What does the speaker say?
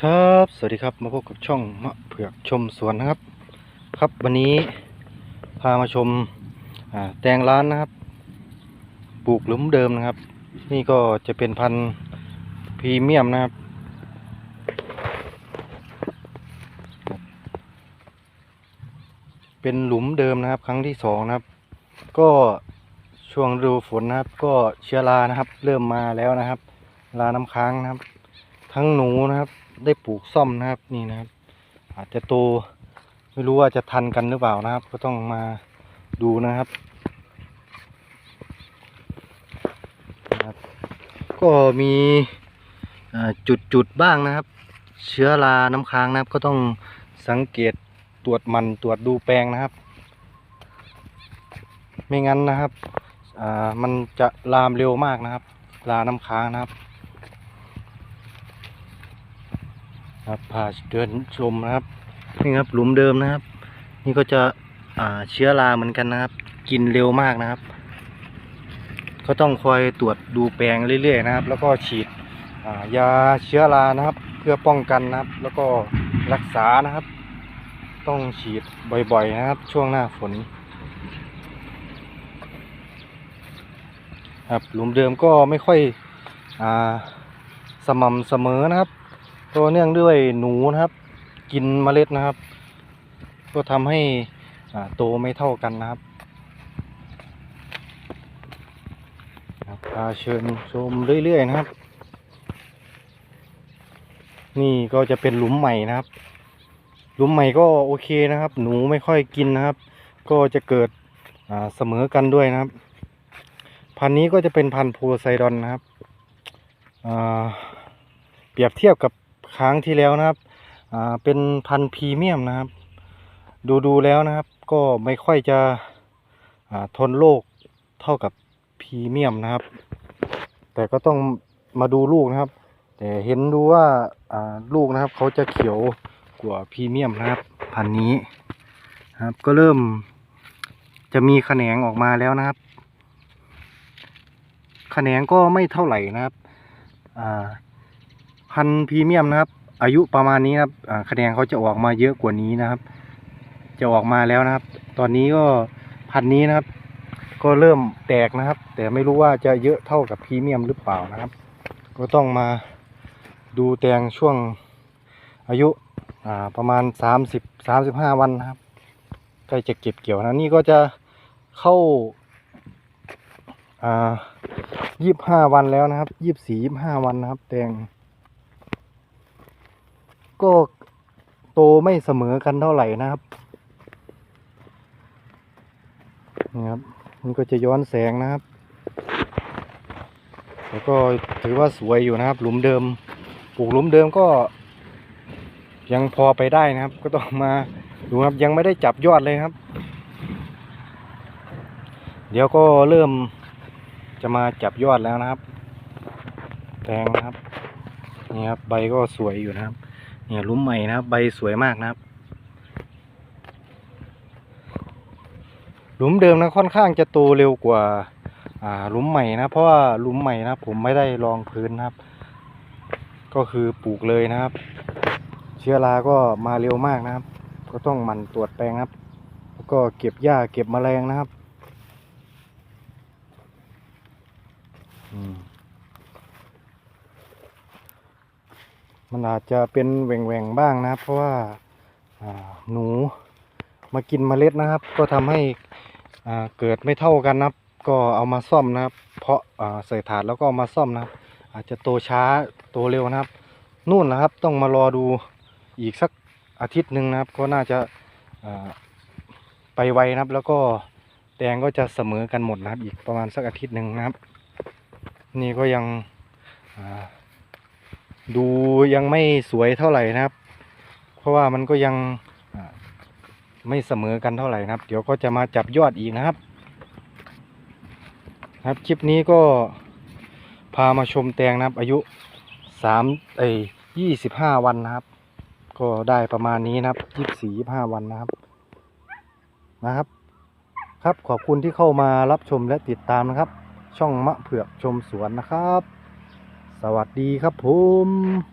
ครับ สวัสดีครับ มาพบกับช่องมะเผือกชมสวนนะครับ ครับวันนี้พามาชมแตงร้านนะครับ ปลูกหลุมเดิมนะครับ นี่ก็จะเป็นพันธุ์พรีเมียมนะครับ เป็นหลุมเดิมนะครับ ครั้งที่สองนะครับ ก็ช่วงฤดูฝนนะครับ ก็เชื้อรานะครับ เริ่มมาแล้วนะครับ ราน้ำค้างนะครับ ทั้งหนูนะครับ ได้ปลูกซ่อมนะครับนี่นะครับ อาจจะโตไม่รู้ว่าจะทันกันหรือเปล่านะครับ ก็ต้องมาดูนะครับนะครับ ก็มีอ่าจุดๆบ้างนะครับ เชื้อราน้ำค้างนะครับ ก็ต้องสังเกตตรวจมันตรวจดูแปลงนะครับ ไม่งั้นนะครับมันจะลามเร็วมากนะครับราน้ำค้างนะครับ ครับพาเดินชมนะครับนี่ครับหลุมเดิมนะครับ นี่ก็จะอ่าเชื้อราเหมือนกันนะครับ กินเร็วมากนะครับ ก็ต้องคอยตรวจดูแปลงเรื่อยๆนะครับ แล้วก็ฉีดยาเชื้อรานะครับ เพื่อป้องกันนะครับ แล้วก็รักษานะครับ ต้องฉีดบ่อยๆนะครับ ช่วงหน้าฝนครับหลุมเดิมก็ไม่ค่อยอสม่ำเสมอนะครับ ก็เนื่องด้วยหนูนะครับ กินเมล็ดนะครับ ก็ทำให้โตไม่เท่ากันนะครับพาเชิญชมเรื่อยๆนะครับ นี่ก็จะเป็นหลุมใหม่นะครับ หลุมใหม่ก็โอเคนะครับ หนูไม่ค่อยกินนะครับ ก็จะเกิดเสมอกันด้วยนะครับ พันนี้ก็จะเป็นพันธุ์โพไซดอนนะครับอ่าเปรียบเทียบกับ ครั้งที่แล้วนะครับอ่าเป็นพันพรีเมียมนะครับ ดูดูแล้วนะครับ ก็ไม่ค่อยจะทนโรคเท่ากับพรีเมียมนะครับ แต่ก็ต้องมาดูลูกนะครับ แต่เห็นดูว่าอ่าลูกนะครับ เขาจะเขียวกว่าพรีเมียมนะครับ พันนี้นครับก็เริ่มจะมีแขนงออกมาแล้วนะครับ แขนงก็ไม่เท่าไหร่นะครับ อ่า พันธุ์พรีเมียมนะครับ อายุประมาณนี้นะครับคะแนนเขาจะออกมาเยอะกว่านี้นะครับ จะออกมาแล้วนะครับ ตอนนี้ก็พันธุ์นี้นะครับ ก็เริ่มแตกนะครับ แต่ไม่รู้ว่าจะเยอะเท่ากับพรีเมียมหรือเปล่านะครับ ก็ต้องมาดูแตงช่วงอายุประมาณสามสิบสามสิบห้าวันนะครับใกล้จะเก็บเกี่ยวนะนี่ก็จะเข้าายี่สิบห้าวันแล้วนะครับยี่สิบสี่ยี่สิบห้าวันนะครับ แตง ก็โตไม่เสมอกันเท่าไหร่นะครับนี่ครับ มันก็จะย้อนแสงนะครับแล้วก็ถือว่าสวยอยู่นะครับ หลุมเดิม ปลูกหลุมเดิมก็ ยังพอไปได้นะครับ ก็ต้องมาดูครับยังไม่ได้จับยอดเลยครับ เดี๋ยวก็เริ่มจะมาจับยอดแล้วนะครับแตงนะครับนี่ครับใบก็สวยอยู่นะครับ เนี่ยลุมใหม่นะครับ ใบสวยมากนะครับ หลุมเดิมนะค่อนข้างจะโตเร็วกว่าหลุมใหม่นะเพราะว่าหลุมใหม่นะผมไม่ได้รองพื้นนะครับ ก็คือปลูกเลยนะครับ เชื้อราก็มาเร็วมากนะครับ ก็ต้องมันตรวจแปลงครับ แล้วก็เก็บหญ้าเก็บแมลงนะครับ อืม มันอาจจะเป็นแหว่งๆบ้างนะครับ เพราะว่าหนูมากินเมล็ดนะครับ ก็ทำให้เกิดไม่เท่ากันนะครับ ก็เอามาซ่อมนะครับ เพราะใส่ถาดแล้วก็เอามาซ่อมนะครับ อาจจะโตช้าโตเร็วนะครับ นู่นนะครับต้องมารอดูอีกสักอาทิตย์หนึ่งนะครับ ก็น่าจะไปไวนะครับ แล้วก็แตงก็จะเสมอกันหมดนะครับ อีกประมาณสักอาทิตย์หนึ่งนะครับ นี่ก็ยังอ่า ดูยังไม่สวยเท่าไหร่นะครับ เพราะว่ามันก็ยังไม่เสมอกันเท่าไหร่นะครับ เดี๋ยวก็จะมาจับยอดอีกนะครับ ครับคลิปนี้ก็พามาชมแตงนะครับ อายุสามเอ้ยี่สิบห้าวันนะครับ ก็ได้ประมาณนี้นะครับยี่สิบสี่ยี่ห้าวันนะครับนะครับ ครับขอบคุณที่เข้ามารับชมและติดตามนะครับ ช่องมะเผือกชมสวนนะครับ สวัสดีครับผม